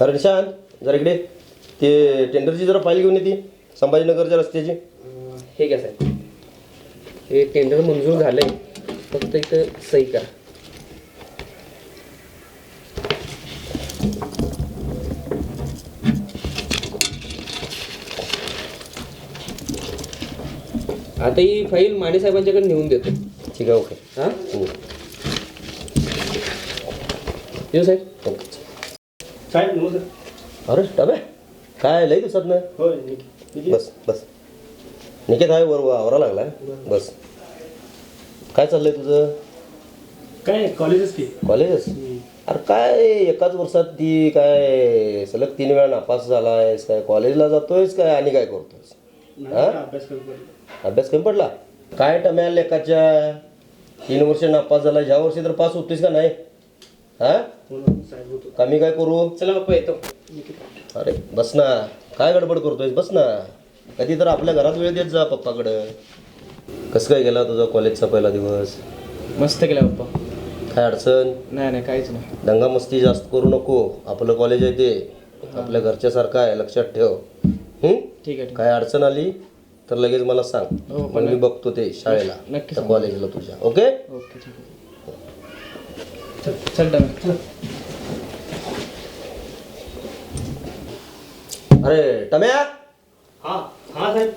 अरे निशांत जरा इकडे. ते टेंडरची जरा फाईल घेऊन येते संभाजीनगरच्या रस्त्याची. हे घ्या साहेब. हे टेंडर मंजूर झालंय. फक्त इथं सही करा. आता ही फाईल माने साहेबांच्याकडे नेऊन देतो. ठीक आहे ओके हां? हम्म. येऊ साहेब. ओके साहेब नमस्कार अरे डबे काय लई दिवसात ना? होय निकी बस बस. निकेत आहे वर आवरा लागलाय बस. काय चाललंय तुझं? काय कॉलेजच की. कॉलेजच? अरे काय एकाच वर्षात ती काय सलग तीन वेळा नापास झालायस काय कॉलेजला जातोयस काय आणि काय करतोयस? नाही हा? का अभ्यास. अभ्यास कमी पडला? काय टम्या लेखाच्या तीन वर्ष नापास झाला ह्या वर्षी तर पास होतीस का नाही? हा? ना, साहेब होतो कमी काय करू? चला बाप्पा येतो. अरे बस ना. काय गडबड करतोयस? बस ना. कधी तर आपल्या घरात वेळ देत जा पप्पाकडं. कसं काय गेला तुझा कॉलेजचा पहिला दिवस? मस्त केला बाप्पा. काय अडचण? नाही नाही काहीच नाही. दंगा मस्ती जास्त करू नको. आपलं कॉलेज आहे ते. आपल्या घरच्यासारखं आहे लक्षात ठेव. हं? ठीक आहे काय अडचण आली तर लगेच मला सांग. हो, मग मी बघतो ते शाळेला नक्की त्या सांग. कॉलेजला तुझ्या. ओके? ओके ठीक आहे. चल चल डन अरे टम्या हा हा साहेब.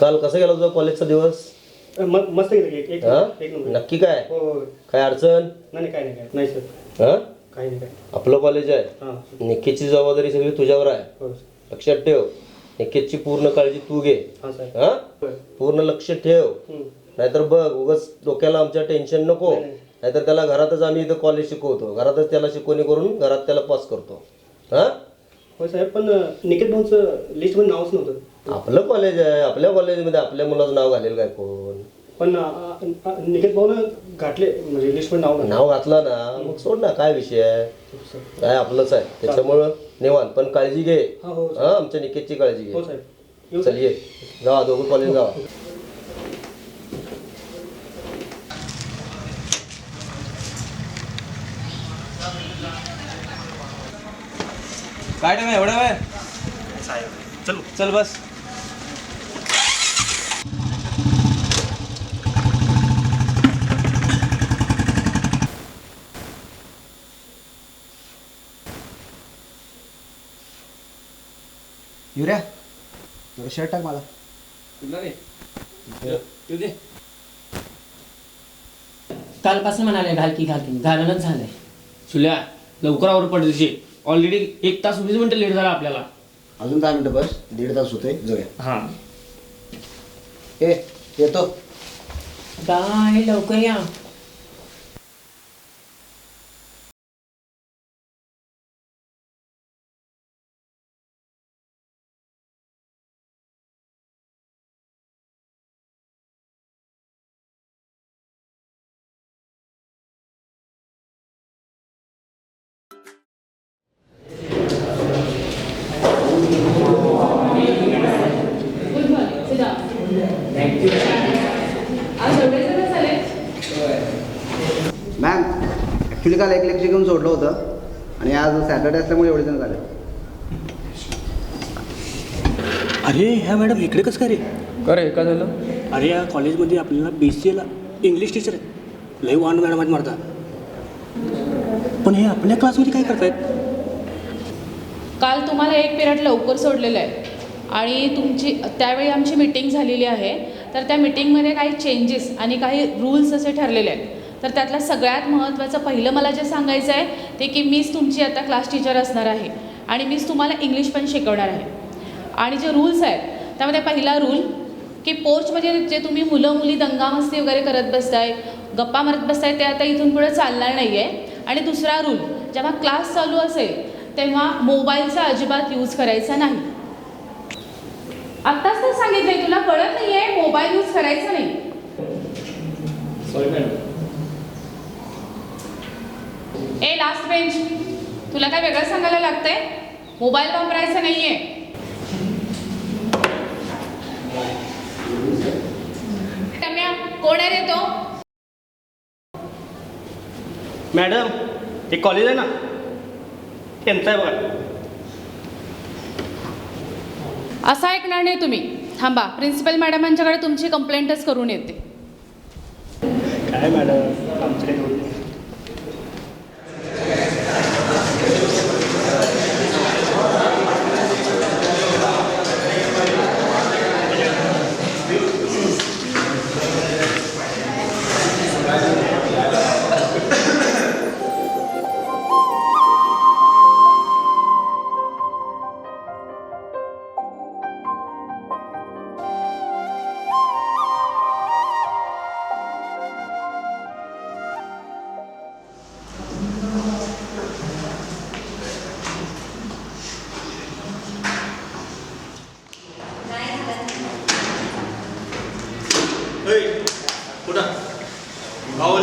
काल कसं गेला तुझा कॉलेजचा दिवस? म- मस्त गेलं की एक एक हा? नंबर, एक नंबर. नक्की काय? हो हो काय अडचण? नाही नाही, काय नाही काय नाही. सर हा? काही नाही काय आपलं कॉलेज आहे. हां. निकेतची जबाबदारी सगळी तुझ्यावर आहे. हो लक्षात ठेव. निकेतची पूर्ण काळजी तू घे. हां हा? पूर्ण लक्ष ठेव. हं. नाहीतर बघ उगाच डोक्याला आमच्या टेन्शन नको. नाही, नाही. नाहीतर त्याला घरातच आम्ही इथं कॉलेज शिकवतो. घरातच त्याला शिकवणी करून घरात त्याला पास करतो. हा? होय साहेब पण निकेत भाऊचं लिस्टमध्ये नावच नव्हतं. आपलं कॉलेज आहे आपल्या कॉलेजमध्ये आपल्या मुलाचं नाव घालेल काय कोण? पण अ, अ, अ, निकेत भाऊनं घातले म्हणजे लिस्टमध्ये नाव. नाव घातलं ना मग सोड ना काय विषय आहे? काय आपलंच आहे. त्याच्यामुळं निवांत पण काळजी घे. हा हो हा आमच्या निकेतची काळजी हो घे साहेब. येऊ चल ये. जावा दोघं कॉलेज जावा. काय टाइम एवढा वेळ? चल. चल बस. युऱ्या शर्ट टाक मला. कालपासून म्हणाले घाल की घाल की. घालणच झालंय. सुल्या लवकर आवर पडते ऑलरेडी एक तास वीस मिनिटं लेट झाला आपल्याला. अजून दहा मिनिटं बस दीड तास होते जाऊया. हां. ए येतो. काय लवकर या. ॲक्च्युली काल एक लेक्चर घेऊन सोडलं होतं. आणि आज सॅटर्डे असल्यामुळे एवढे जण झाले. अरे ह्या मॅडम इकडे कसं काय रे? करे काय झालं? अरे या कॉलेजमध्ये आपल्याला बी सी एला इंग्लिश टीचर आहे. लई वाण मॅडम आहेत मारता. पण हे आपल्या क्लासमध्ये काय करतायत? काल तुम्हाला एक पिरियड लवकर सोडलेलं आहे. आणि तुमची त्यावेळी आमची मीटिंग झालेली आहे. तर त्या मीटिंगमध्ये काही चेंजेस आणि काही रूल्स असे ठरलेले आहेत. तर त्यातलं सगळ्यात महत्त्वाचं पहिलं मला जे सांगायचं आहे ते की मीच तुमची आता क्लास टीचर असणार आहे आणि मीच तुम्हाला इंग्लिश पण शिकवणार आहे. आणि जे रूल्स आहेत त्यामध्ये पहिला रूल की पोर्चमध्ये जे तुम्ही मुलं मुली दंगामस्ती वगैरे करत बसताय गप्पा मारत बसताय ते आता इथून पुढे चालणार नाही आहे आणि दुसरा रूल जेव्हा क्लास चालू असेल तेव्हा मोबाईलचा अजिबात यूज करायचा नाही. आत्ताच तर सांगितलंय तुला कळत नाही आहे मोबाईल यूज करायचा नाही सॉरी मॅडम ए लास्ट बेंच तुला काय वेगळं सांगायला लागतंय? मोबाईल वापरायचा नाही आहे कोण आहे रे तो मॅडम ते कॉलेज आहे ना? त्यांचा आहे बघा. असं ऐकणार नाही तुम्ही. थांबा प्रिन्सिपल मॅडमांच्याकडे तुमची कंप्लेंटच करून येते. काय मॅडम?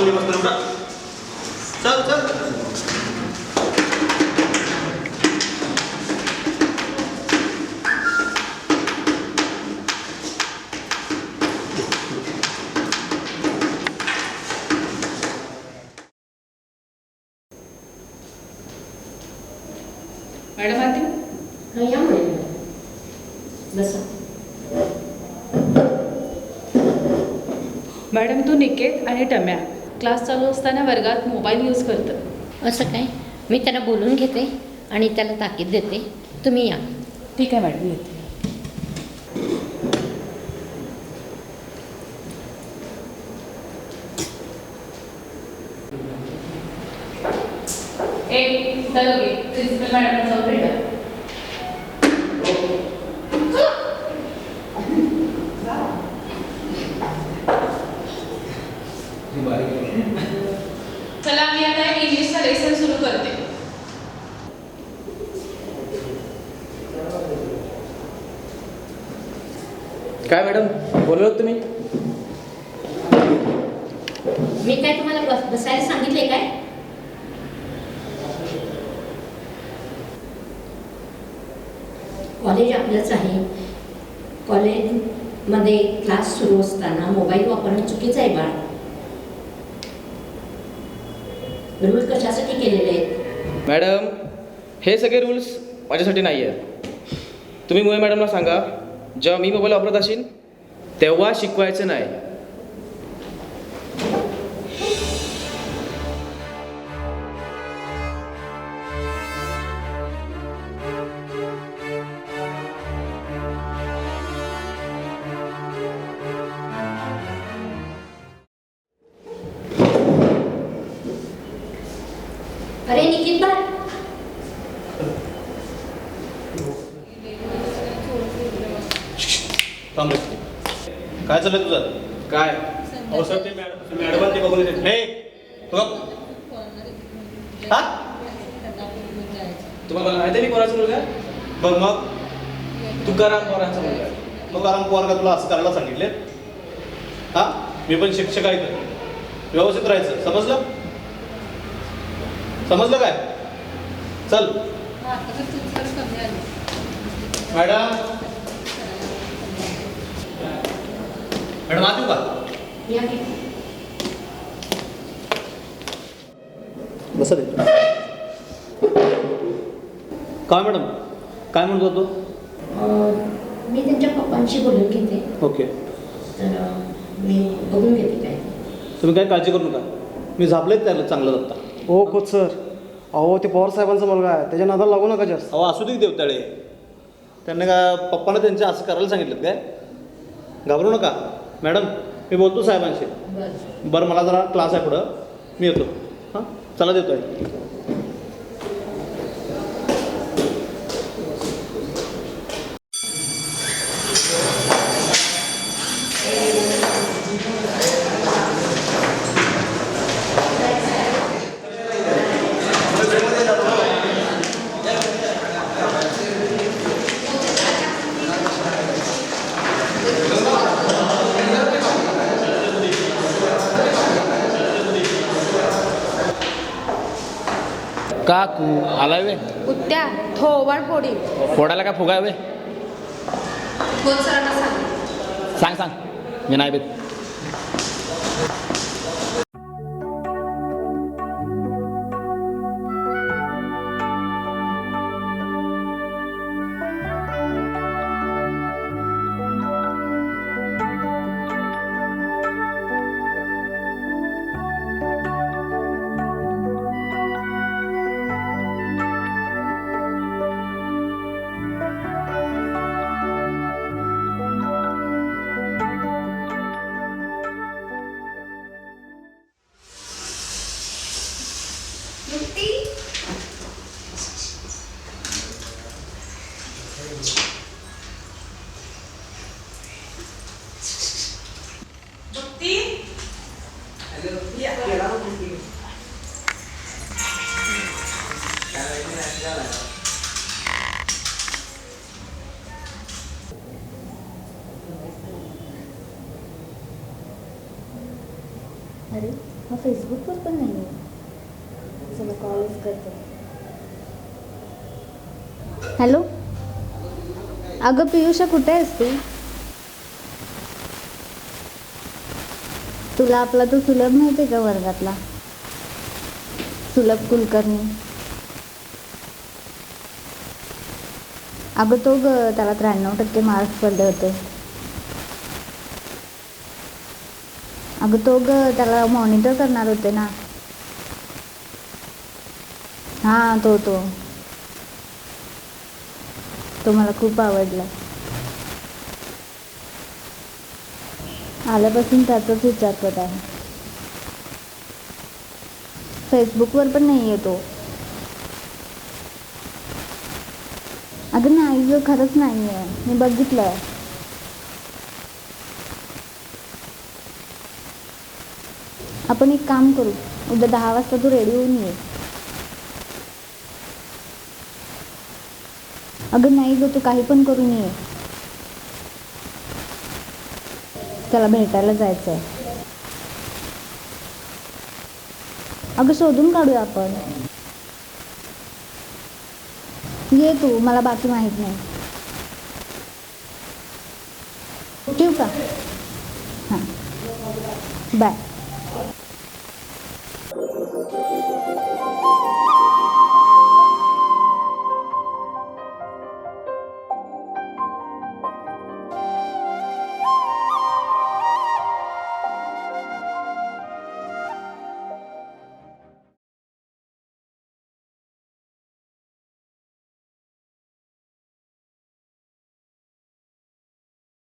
गावाला बसतो कुठं चल चल. मॅडम आधी हा या बसा. मॅडम तू निकेत आणि टम्या. क्लास चालू असताना वर्गात मोबाईल यूज करतं. असं काय? मी त्याला बोलून घेते आणि त्याला ताकीद देते. तुम्ही या. ठीक आहे मॅडम येते. एक प्रिन्सिपल मॅडम जाऊन भेटा चला मी आता एक इंग्लिशचा लेसन सुरू करते काय मॅडम बोलवत तुम्ही? मी काय तुम्हाला बस बसायला सांगितले काय? कॉलेज आपलंच आहे. कॉलेजमध्ये क्लास सुरू असताना मोबाईल वापरणं चुकीचं आहे बाळ. रूल कशासाठी केलेले आहेत? मॅडम हे सगळे रूल्स माझ्यासाठी नाही आहेत तुम्ही मुळे मॅडमला सांगा. जेव्हा मी मोबाईल वापरत असेल तेव्हा शिकवायचं नाही. अरे निकित भाई थांब रे. काय चाललंय तुझं? काय? अहो सर ते मॅडम मॅडम ते बघून येते हे तुला हा? तुम्हाला माहिती आहे मी कोणाचा मुलगा? आहे? बघ मग. तुकाराम पोरांचा मुलगा आहे. मग कारण पोर का तुला असं करायला सांगितले? हा? मी पण शिक्षक आहे व्यवस्थित राहायचं. समजलं? समजलं काय? चल. मॅडम? मॅडम येऊ का. बसा काय मॅडम? काय म्हणत होतो? अं, मी त्यांच्या पप्पांशी बोलून घेते. ओके. तर अं, मी बघून घेते काय. ते. तुम्ही काय काळजी करू नका. मी झापलेच त्याला चांगलं जाता हो कोच सर. अहो ते पवार साहेबांचा मुलगा आहे. त्याच्या नादाला लागू नका जास्त. अहो असू दे की देवताळे. त्यांना का पप्पानं त्यांच्या असं करायला सांगितलं काय? घाबरू नका. मॅडम मी बोलतो साहेबांशी. बरं. मला जरा क्लास आहे पुढं. मी येतो. हां? चला देतो आहे काकू आलाय वे उद्या थोवाड फोडी. फोडायला काय फुगाय वे सांग? सांग मी नाही बेत अरे हा फेसबुकवर पण नाही आहे चला कॉलच करते. हॅलो अगं पियुषा कुठे आहेस तू? तुला आपला तो सुलभ माहिती आहे का वर्गातला? सुलभ कुलकर्णी. अगं तो ग त्याला त्र्याण्णव टक्के मार्क्स पडले होते. अगं तो ग त्याला मॉनिटर करणार होते ना. हां तो तो. तो मला खूप आवडला. आल्यापासून त्याचाच विचार करत आहे. फेसबुकवर पण नाही आहे तो. अगं नाही ग खरंच नाही आहे मी बघितलं आहे आपण एक काम करू. उद्या दहा वाजता तू रेडी होऊन ये. अगं नाही ग तू काही पण करून ये. त्याला भेटायला जायचं आहे अगं शोधून काढूया आपण. ये तू मला बाकी माहीत नाही. ठेवू का? हां. बाय.